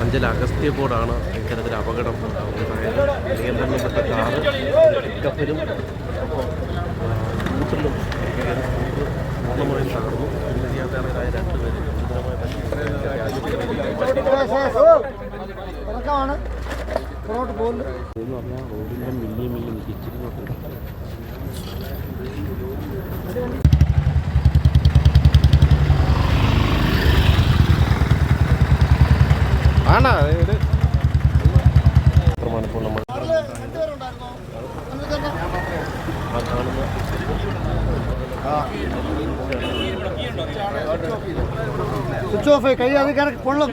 അഞ്ചൽ അഗസ്ത്യക്കോടാണ് ഇത്തരത്തിൽ അപകടം ഉണ്ടായത്. നിയന്ത്രണപ്പെട്ട കാറ് പിക്കപ്പിലും സ്കൂട്ടർ പൂർണമായും തകർന്നു ഇതിൽ യാത്രക്കാരായ രണ്ടുപേരും എന്ന് പറഞ്ഞാൽ റോഡിന്റെ മില്ലിയും മില്ലിയും ഇച്ചിരിങ്ങോട്ട് ആണോ ഇത് ഇപ്പോൾ നമ്മൾ സ്വിച്ച് ഓഫ് കൈ അത് കറക്റ്റ് പൊള്ളും.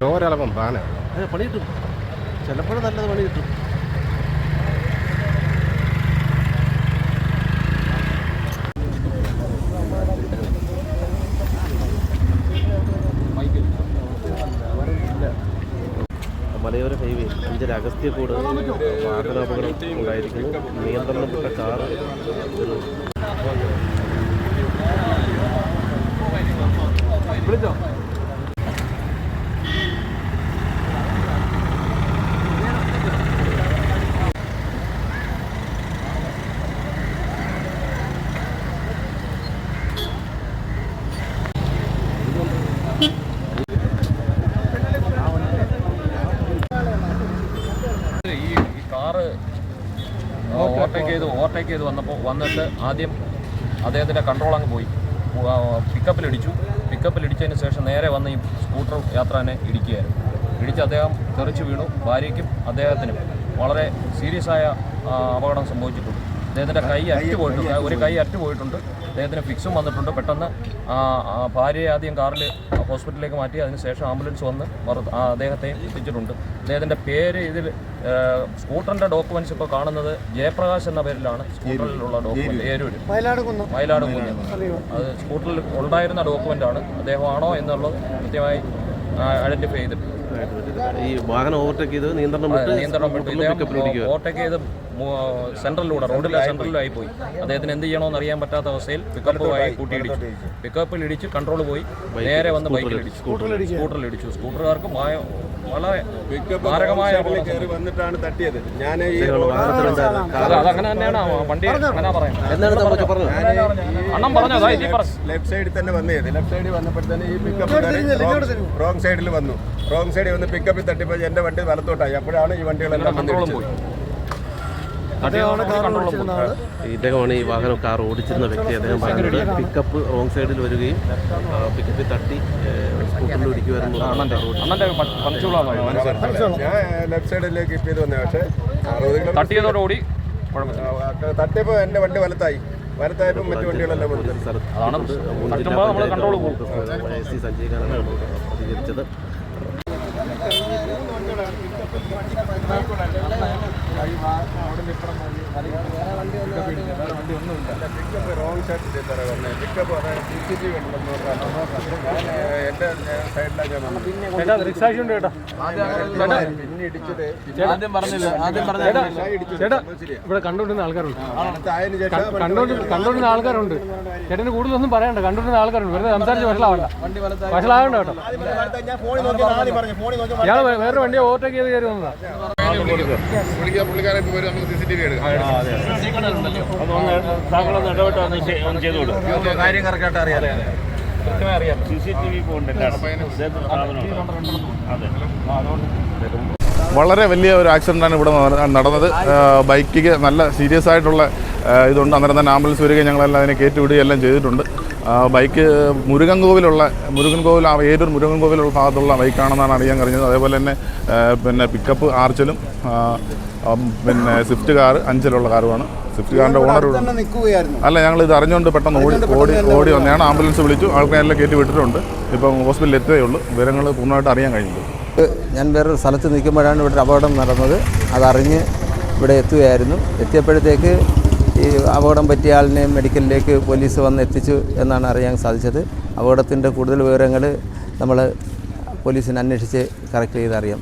ചോരളപ്പം പാന. അതെ പണി കിട്ടും. ചിലപ്പോഴും നല്ലത് പണി കിട്ടും. ഹൈവേ അഞ്ചര അഗസ്ത്യക്കൂട് വാഹനാപകടം ഉണ്ടായിരിക്കുന്നു. നിയന്ത്രണം വിട്ട കാറ് വിളിച്ചോ ഈ ഈ കാറ് ഓവർടേക്ക് ചെയ്ത് ഓവർടേക്ക് ചെയ്ത് വന്നപ്പോൾ വന്നിട്ട് ആദ്യം അദ്ദേഹത്തിന്റെ കൺട്രോൾ അങ്ങ് പോയി. പിക്കപ്പിലിടിച്ചു പിക്കപ്പിലിടിച്ചതിന് ശേഷം നേരെ വന്ന് ഈ സ്കൂട്ടർ യാത്രനെ ഇടിക്കുകയായിരുന്നു. ഇടിച്ച് അദ്ദേഹം തെറിച്ചു വീണു. ഭാര്യയ്ക്കും അദ്ദേഹത്തിനും വളരെ സീരിയസ് ആയ അപകടം സംഭവിച്ചിട്ടുണ്ട്. അദ്ദേഹത്തിന്റെ കൈ അറ്റു പോയിട്ടുണ്ട്. ഒരു കൈ അറ്റു പോയിട്ടുണ്ട്. അദ്ദേഹത്തിന് ഫിക്സും വന്നിട്ടുണ്ട്. പെട്ടെന്ന് ആ, ആ ഭാര്യയെ ആദ്യം കാറിൽ ഹോസ്പിറ്റലിലേക്ക് മാറ്റി അതിനുശേഷം ആംബുലൻസ് വന്ന് അദ്ദേഹത്തെയും എത്തിച്ചിട്ടുണ്ട്. അദ്ദേഹത്തിന്റെ പേര് ഇതിൽ സ്കൂട്ടറിന്റെ ഡോക്യുമെന്റ്സ് ഇപ്പോൾ കാണുന്നത് ജയപ്രകാശ് എന്ന പേരിലാണ്. സ്കൂട്ടറിലുള്ള ഡോക്യുമെന്റ് ഏരൂര്. വയലാട് കുന്ന് കുഞ്ഞ് അത് സ്കൂട്ടറിൽ ഉണ്ടായിരുന്ന ഡോക്യുമെന്റ് ആണ്. അദ്ദേഹമാണോ എന്നുള്ളത് കൃത്യമായി ഐഡന്റിഫൈ ചെയ്തിട്ടുണ്ട്. ഈ വാഹനം ഓവർടേക്ക് ചെയ്ത് നിയന്ത്രണം വിട്ട് നിയന്ത്രണം വിട്ടു സ്കൂട്ടറിലും ഇദ്ദേഹം ഓവർടേക്ക് ചെയ്ത് സെൻട്രലിലൂടെ റോഡിലെ സെൻട്രലിലായി പോയി. അദ്ദേഹത്തിന് എന്ത് ചെയ്യണമെന്ന് അറിയാൻ പറ്റാത്ത അവസ്ഥയിൽ പിക്കപ്പുമായി കൂട്ടിയിടിച്ചു. പിക്കപ്പിൽ ഇടിച്ച് കൺട്രോൾ പോയി. നേരെ വന്ന് ബൈക്കിൽ ഇടിച്ചു. സ്കൂട്ടറിൽ ഇടിച്ചു. സ്കൂട്ടറുകാർക്ക് മായ- വളരെ മാരകമായ വന്നിട്ടാണ് തട്ടിയത്. ഞാൻ അതങ്ങനെ തന്നെയാണ്. വണ്ടി അങ്ങനെ പറയുന്നത്. എന്താണ് നമ്മൾ പറഞ്ഞത് അണ്ണം പറഞ്ഞതാ ഇനി പറ ലെഫ്റ്റ് സൈഡിൽ തന്നെ വന്നത് ലെഫ്റ്റ് സൈഡിൽ വന്നപ്പോഴത്തേന് ഈ പിക്കപ്പ് റോങ് സൈഡിൽ വന്നു. റോങ് സൈഡിൽ വന്ന് പിക്കപ്പിൽ തട്ടിയപ്പോൾ എന്റെ വണ്ടി വലത്തോട്ടായി. അപ്പോഴാണ് ഈ വണ്ടികളെല്ലാം കൺട്രോളും പോയി അദ്ദേഹമാണ് കാർ ഓടിച്ചിരുന്ന ആൾ ഇദ്ദേഹമാണ് ഈ വാഹനം കാർ ഓടിച്ചിരുന്ന വ്യക്തി. അദ്ദേഹം പറഞ്ഞത് പിക്കപ്പ് റോങ് സൈഡിൽ വരികയും പിക്കപ്പിൽ തട്ടി സ്കൂട്ടറിൽ പഞ്ചുകളാണോ ഞാൻ ലെഫ്റ്റ് സൈഡിലേക്ക് ഇപ്പ് ചെയ്ത് വന്നത് പക്ഷേ തട്ടിയതോടുകൂടി തട്ടിയപ്പോൾ എന്റെ വണ്ടി വലത്തായി. വലത്തായപ്പോൾ മറ്റു വണ്ടികളെല്ലാം അതാണ് നമ്മൾ കൺട്രോൾ പോകും. സഞ്ജയ് പ്രതികരിച്ചത്. പിക്കപ്പ് റോങ് സൈഡിൽ സാറേ വന്നത് പിക്കപ്പ് അതായത് സി സി ടി വി ഉണ്ടെന്ന് പറഞ്ഞാൽ എന്റെ സൈഡിലാണ് ഞാൻ വന്നത് പിന്നെ ഇടിച്ചത് ആദ്യം പറഞ്ഞില്ല ആദ്യം പറഞ്ഞ. ചേട്ടാ ഇവിടെ കണ്ടോണ്ടിരുന്ന ആൾക്കാരുണ്ട് കണ്ടോണ്ടിരുന്ന ആൾക്കാരുണ്ട് ചേട്ടന് കൂടുതലൊന്നും പറയണ്ട കണ്ടോണ്ടിരുന്ന ആൾക്കാരുണ്ട് വെറുതെ സംസാരിച്ച് വഷളാവണ്ട വഷളാകണ്ട കേട്ടോ ഇയാൾ വേറെ വണ്ടിയെ ഓവർടേക്ക് ചെയ്ത് കയറി വന്നതാ പുള്ളിക്കാരെ വരും. നമുക്ക് സി സി ടി വി എടുക്കാം കാര്യം കറക്റ്റായിട്ട് അറിയാം. വളരെ വലിയ ഒരു ആക്സിഡന്റാണ് ഇവിടെ നട- നടന്നത്. ബൈക്കിക്ക് നല്ല സീരിയസ് ആയിട്ടുള്ള ഇതുണ്ട്. അന്നേരം തന്നെ ആംബുലൻസ് വരികയും ഞങ്ങളെല്ലാം അതിനെ കയറ്റിവിടുകയും എല്ലാം ചെയ്തിട്ടുണ്ട്. ബൈക്ക് മുരുകൻ കോവിലുള്ള മുരുകൻ കോവിൽ ആ ഏതൊരു മുരുകൻ കോവിലുള്ള ഭാഗത്തുള്ള ബൈക്കാണെന്നാണ് അറിയാൻ കഴിഞ്ഞത്. അതേപോലെ തന്നെ പിന്നെ പിക്കപ്പ് ആർച്ചിലും പിന്നെ സ്വിഫ്റ്റ് കാർ അഞ്ചിലുള്ള കാറുമാണ്. സ്വിഫ്റ്റ് കാറിന്റെ ഓണർ അല്ല ഞങ്ങൾ ഇത് അറിഞ്ഞുകൊണ്ട് പെട്ടെന്ന് ഓടി ഓടി ഓടി വന്നതാണ് ആംബുലൻസ് വിളിച്ചു. ആൾക്കാരെ എല്ലാം കയറ്റി വിട്ടിട്ടുണ്ട്. ഇപ്പം ഹോസ്പിറ്റലിൽ എത്തുകയേ ഉള്ളൂ. വിവരങ്ങൾ പൂർണമായിട്ട് അറിയാൻ കഴിഞ്ഞില്ല ഞാൻ വേറൊരു സ്ഥലത്ത് നിൽക്കുമ്പോഴാണ് ഇവിടെ അപകടം നടന്നത്. അതറിഞ്ഞ് ഇവിടെ എത്തുകയായിരുന്നു. എത്തിയപ്പോഴത്തേക്ക് ഈ അപകടം പറ്റിയ ആളിനെ മെഡിക്കലിലേക്ക് പോലീസ് വന്ന് എത്തിച്ചു എന്നാണ് അറിയാൻ സാധിച്ചത്. അപകടത്തിന്റെ കൂടുതൽ വിവരങ്ങൾ നമ്മൾ പോലീസിനെ അന്വേഷിച്ച് കറക്റ്റ് ചെയ്ത് പറ്റും